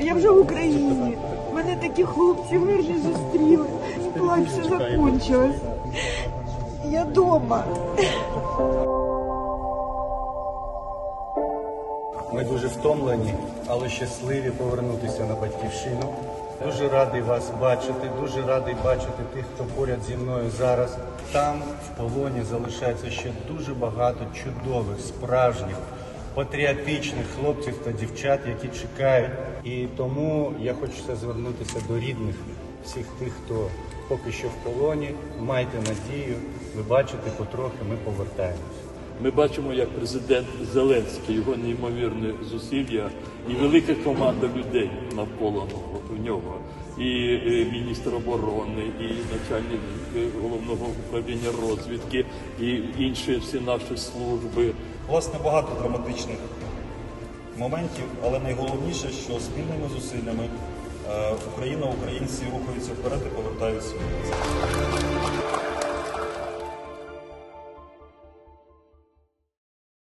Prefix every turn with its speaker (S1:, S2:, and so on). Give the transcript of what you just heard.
S1: Я вже в Україні. Мене такі хлопці гарні зустріли. Плач, все закончилось. Я вдома.
S2: Ми дуже втомлені, але щасливі повернутися на батьківщину. Дуже радий вас бачити, дуже радий бачити тих, хто поряд зі мною зараз. Там в полоні залишається ще дуже багато чудових, справжніх, патріотичних хлопців та дівчат, які чекають. І тому я хочу звернутися до рідних всіх тих, хто поки що в полоні. Майте надію, ви бачите, потрохи ми повертаємось.
S3: Ми бачимо, як президент Зеленський, його неймовірні зусилля і велика команда людей навколо нього, і е, міністр оборони, і начальник е, головного управління розвідки, і інші всі наші служби.
S4: Власне, багато драматичних моментів, але найголовніше, що спільними зусиллями е, Україна, українці рухаються вперед і повертаються.